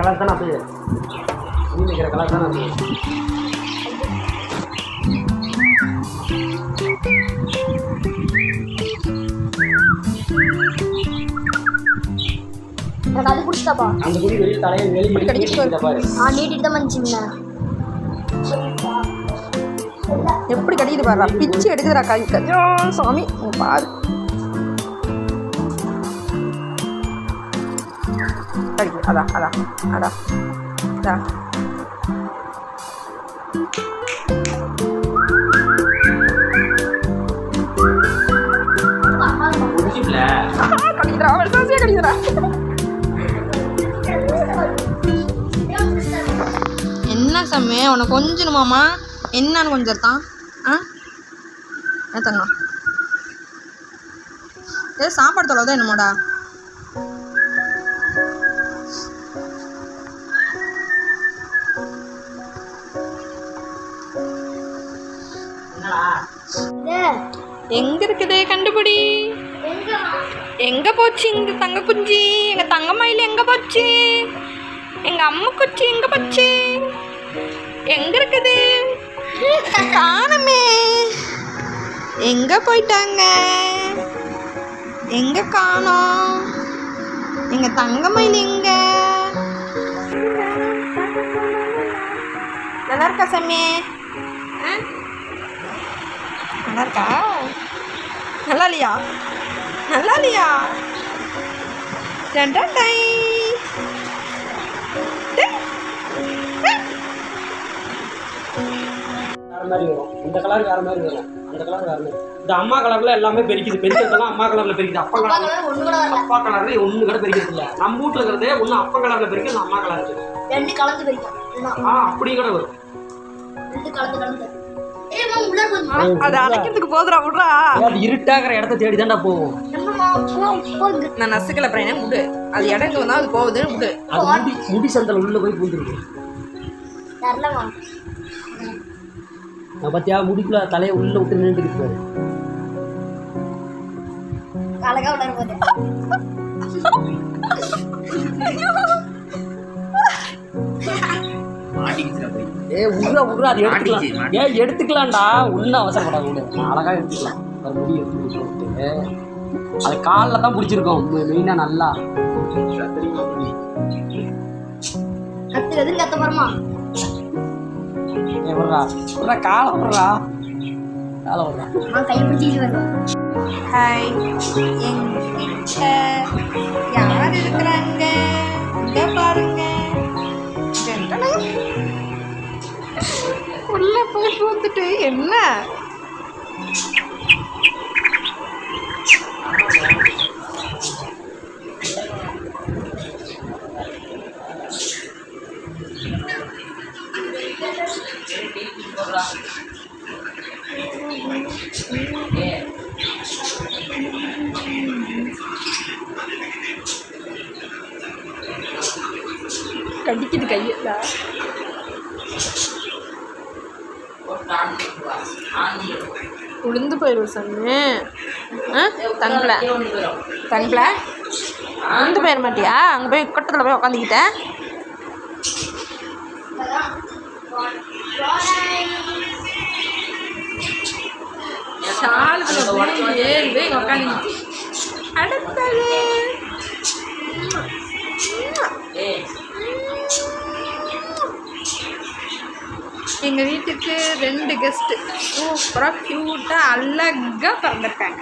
Colour தானே அப்படியே நீ நிற்கிற கலர் தானே அப்படியே எனக்கு அது பிடிச்சதாப்பா? அந்த குடி வெளியே தலையை வெளியே கடிச்சிட்டு பாரு. ஆ நீட்டிட்டு தான் வந்துச்சுங்க எப்படி கடிக்குது பாருடா. பிச்சு எடுக்குதுடா கை. சாமி பாரு. கிடைக்கும் அதான் அதான் அதான். அதான் என்ன சாமி உனக்கு கொஞ்சணுமாமா என்னன்னு கொஞ்சம் தான் ஆ? என்ன தங்கம்? ஏ சாப்பாடு தொலைதான் என்னமோடா? எங்க இருக்குது கண்டுபிடி? எங்க போச்சு இங்க தங்க குஞ்சி? எங்க தங்க மயில் எங்க போச்சு? எங்க அம்மா குச்சி எங்க போச்சு? எங்க இருக்குது காணமே. எங்க போயிட்டாங்க? எங்க காணோம்? எங்க தங்க மயில் எங்க? நல்லா இருக்கா சாமி நல்லா இருக்கா? இல்லையா? நல்லா இல்லையா? டை. மாதிரி வரும். இந்த கலர் வேற மாதிரி வரும். அந்த கலர் வேற மாதிரி. இந்த அம்மா கலர்ல எல்லாமே பெருக்குது. பெருக்கிறதெல்லாம் அம்மா கலர்ல பெருக்குது. அப்பா கலர் ஒன்று கூட வரல அப்பா கலர்ல ஒண்ணு கூட பெருக்கிறது இல்ல. நம்ம வீட்டுல இருக்கிறதே ஒண்ணு அப்பா கலர்ல பெருக்குது அம்மா கலர் இருக்கு ரெண்டு கலந்து போயிருக்கோம் இதுதான். ஆ அப்படி கூட வரும். ரெண்டு கலந்து கலந்து. அதை அடைக்கிறதுக்கு போதுடா விட்றா. இருட்டாகிற இடத்த தேடி தான்டா போவோம் நான் நசுக்கல என்ன விடு அது இடம் இங்கே வந்தால் அது போகுது அது முடி முடி சந்தல் உள்ள போய் பூந்துருக்கு. தரலமா நான் பார்த்தியா முடிக்குள்ள தலையை உள்ள விட்டு இருப்பாரு அழகா உள்ள போது ஏ உருளா உருளா அது எடுத்துக்கலாம். ஏ எடுத்துக்கலாம்டா. உள்ள அவசரப்படாத விடு. நான் அழகா எடுத்துக்கலாம். அது முடி எடுத்து போட்டு. அது காலில் தான் பிடிச்சிருக்கோம். மெயினாக நல்லா. கத்த ஏ விட்றா. விட்றா காலை விட்றா. காலை விட்றா. நான் கையை பிடிச்சிட்டு வருவேன் ஹாய் எங்கிட்ட யார் இருக்கிறாங்க? வந்துட்டு என்ன? கடிக்குது கையில உளுந்து போயிடும் சாமி ஆ? தங்கல. உளுந்து போயிட மாட்டியா? அங்கே போய் கட்டத்தில் போய் உக்காந்துக்கிட்டேன் சாலுக்குள்ள போய் உக்காந்துக்கிட்டு. அடுத்தது. எங்கள் வீட்டுக்கு ரெண்டு கெஸ்ட்டு சூப்பராக க்யூட்டாக அழகாக பிறந்திருக்காங்க.